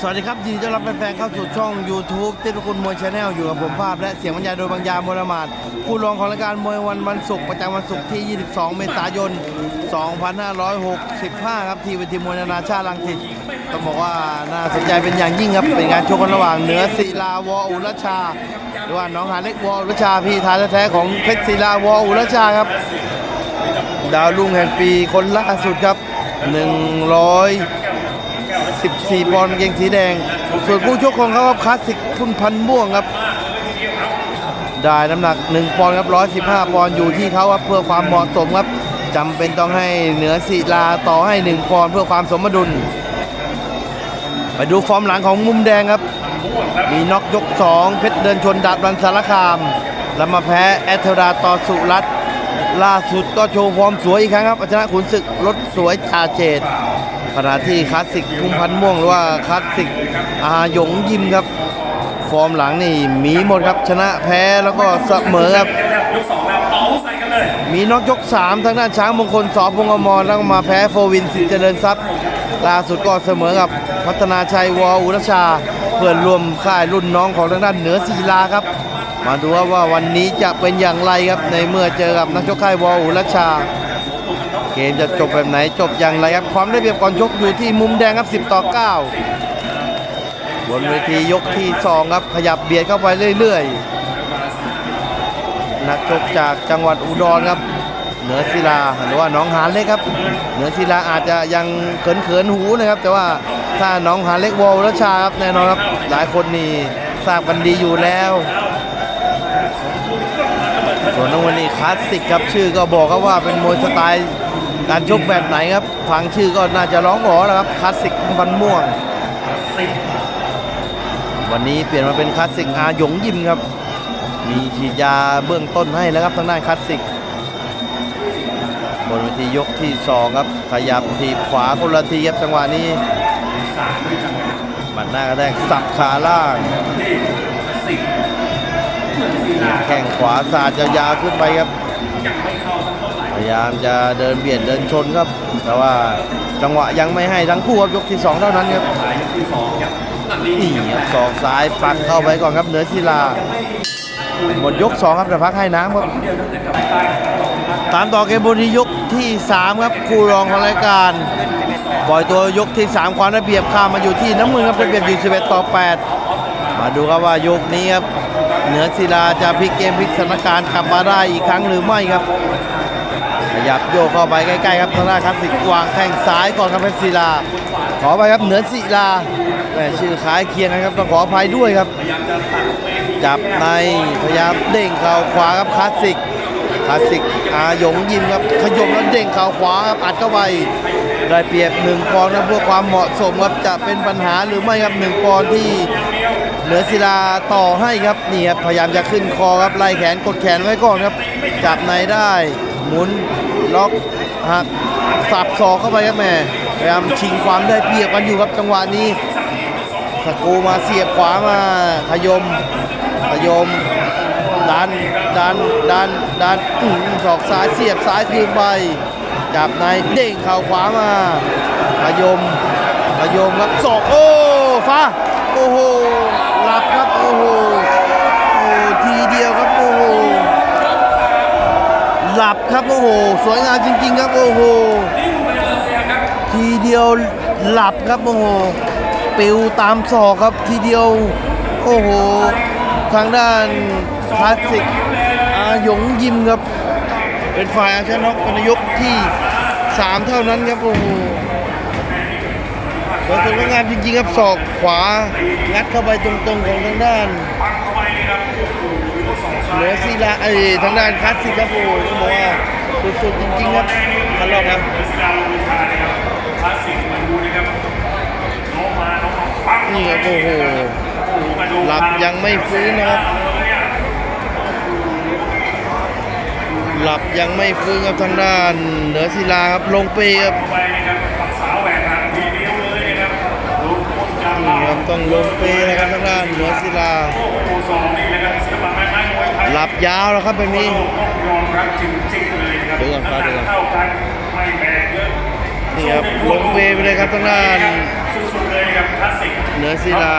สวัสดีครับยินดีต้อนรับแฟนๆเข้าสู่ช่อง YouTube เต้นคุณมวยชาแนลอยู่กับผมภาพ และเสียงบรรยายโดยบางยามวรมาศผู้รองของรายการมวยวันวันศุกร์ประจำวันศุกร์ที่ 22 เมษายน 2565 ครับที่เวทีมวยนานาชาติลังสิตต้องบอกว่าน่าสนใจเป็นอย่างยิ่งครับเป็นการชกกันระหว่างเหนือศิลาวออุรชา หรือว่าน้องหาเล็กวออุรชาพี่ทายแท้ๆของเพชรศิลาวออุรชาครับ ดาวรุ่งแห่งปีคนล่าสุดครับ 114 ปอนด์เกงสีแดง ส่วนคู่ชกของเขาครับคลาสสิกคุณพันม่วงครับ ได้น้ำหนัก 1 ปอนด์ครับ 115 ปอนด์อยู่ที่เขาครับเพื่อความเหมาะสมครับจำเป็นต้องให้เหนือศิลาต่อให้ 1 ปอนด์เพื่อความสมดุล ไปดูฟอร์มหลังของมุมแดงครับ มีน็อกยก 2 เพชรเดินชนดาบรันสารคาม แล้วมาแพ้แอตเทราต่อสุรัตน์ ล่าสุดก็โชว์ฟอร์มสวยอีกครั้งครับชนะขุนศึกรถสวยชาเจตขณะที่คลาสสิกพุ่มพันม่วงหรือว่าคลาสสิกอาหยงยิมครับ ฟอร์มหลังนี่มีหมดครับชนะแพ้แล้วก็เสมอครับยกสองแล้วเอาใสกันเลยมีน็อกยก 3 ทางด้านช้างมงคลสอบพงอมรแล้วมาแพ้โฟวินสิทธิเจริญทรัพย์ล่าสุดก็เสมอกับพัฒนาชัยวออุรชา เพื่อนรวมค่ายรุ่นน้องของทางด้านเหนือศิลาครับ มาดูว่าวันนี้จะเป็นอย่างไรครับในเมื่อเจอกับนักชกค่ายวออุรชา เกมจะจบแบบไหนจบอย่างไรครับ ความได้เปรียบก่อนชกอยู่ที่มุมแดงครับ 10 ต่อ 9 บนเวทียกที่ 2 ครับ ขยับเบียดเข้าไปเรื่อยๆ นักชกจากจังหวัดอุดรครับเหนือศิลาหรือว่าน้องหานเล็กครับ เหนือศิลาอาจจะยังเขินๆหูนะครับ แต่ว่าถ้าน้องหานเล็กวอลรัชาครับแน่นอนครับหลายคนนี่ทราบกันดีอยู่แล้ว ส่วนน้องวันนี้คลาสสิกครับชื่อก็บอกครับว่าเป็นมวยสไตล์การชกแบบไหนครับฟังชื่อก็น่าจะร้องอ๋อแล้วครับคลาสสิกพันม่วง วันนี้เปลี่ยนมาเป็นคลาสสิกอาหยงยิมครับ มีฉีดยาเบื้องต้นให้แล้วครับทางด้านคลาสสิกบนเวทียกที่สองครับขยับทีขวาคนละทีครับจังหวะนี้บัดหน้ากระแทกสับขาล่าง แข้งขวาสาดยาวๆขึ้นไปครับพยายามจะเดินเบียดเดินชนครับ แต่ว่าจังหวะยังไม่ให้ทั้งคู่ครับยกที่สองเท่านั้นครับสองครับนี่ครับศอกซ้ายปักเข้าไปก่อนครับเหนือศิลาหมดยก 2 ครับแต่พักให้น้ำครับตามต่อเกมบนที่ยกที่ 3 ครับคู่รองของรายการปล่อยตัวยกที่ 3 ความได้เปรียบข้ามมาอยู่ที่น้ำมือครับได้เปรียบอยู่ 11 ต่อ 8 มาดูครับว่ายกนี้ครับ เหนือศิลาจะพลิกเกมพลิกสถานการณ์กลับมาได้อีกครั้งหรือไม่ครับขยับโยกเข้าไปใกล้ๆครับทางด้านคลาสสิกวางแข้งซ้ายก่อนครับเพชรศิลา ขอไปครับเหนือศิลาแม่ชื่อคล้ายเคียงกันครับต้องขออภัยด้วยครับ จับในพยายามเด้งเข่าขวาครับคลาสสิกคลาสสิกอาหยงยิมครับขยมแล้วเด้งเข่าขวาครับอัดเข้าไปได้เปรียบหนึ่งปอนด์ครับเพื่อความเหมาะสมครับจะเป็นปัญหาหรือไม่ครับหนึ่งปอนด์ที่ เหนือศิลาต่อให้ครับนี่ครับพยายามจะขึ้นคอครับไล่แขนกดแขนไว้ก่อนครับจับในได้หมุนล็อกหักสับศอกเข้าไปครับแม่พยายามชิงความได้เปรียบกันอยู่ครับจังหวะนี้สกูมาเสียบขวามาขยมขยมดันดันดันดันอื้อหือศอกซ้ายเสียบซ้ายคืนไปจับในเด้งเข่าขวามาขยมขยมครับศอกโอ้ ฟ้า โอ้โหหลับครับโอ้โหโอ้ทีเดียวครับโอ้โหหลับครับโอ้โหสวยงามจริง ๆ ครับโอ้โหทีเดียวหลับครับโอ้โหปิวตามศอกครับทีเดียวโอ้โหทางด้านคลาสสิกอาหยงยิมครับ เป็นฝ่ายอาชนะเป็นยกที่ 3 เท่านั้นครับโอ้โห สวยงามจริงๆครับศอกขวา งัดเข้าไปตรงๆของทางด้านเหนือศิลาไอ้ทางด้านคลาสสิครับโอ้โหต้องบอกว่าสุดๆจริงๆครับทะเลาะครักาลูชานะครับคลาสสิกมาดูนะครับน้องมาน้องปังนี่ครับโอ้โหหลับยังไม่ฟื้นนะครับหลับยังไม่ฟื้นครับทางด้านเหนือศิลาครับลงไปครับ ลงไปนะครับทางด้านเหนือศิลาโอ้โหสองนี่นะครับศิลปะไม้ไม้มวยไทยหลับยาวแล้วครับแบบนี้ต้องยอมรับจริงๆเลยนะครับเดี๋ยวก่อนครับเดี๋ยวก่อนน้ำหนักเท่ากันไม่แบกเยอะนี่ครับลงเวไปเลยครับทางด้านสุดๆเลยกับคลาสสิกเหนือศิลา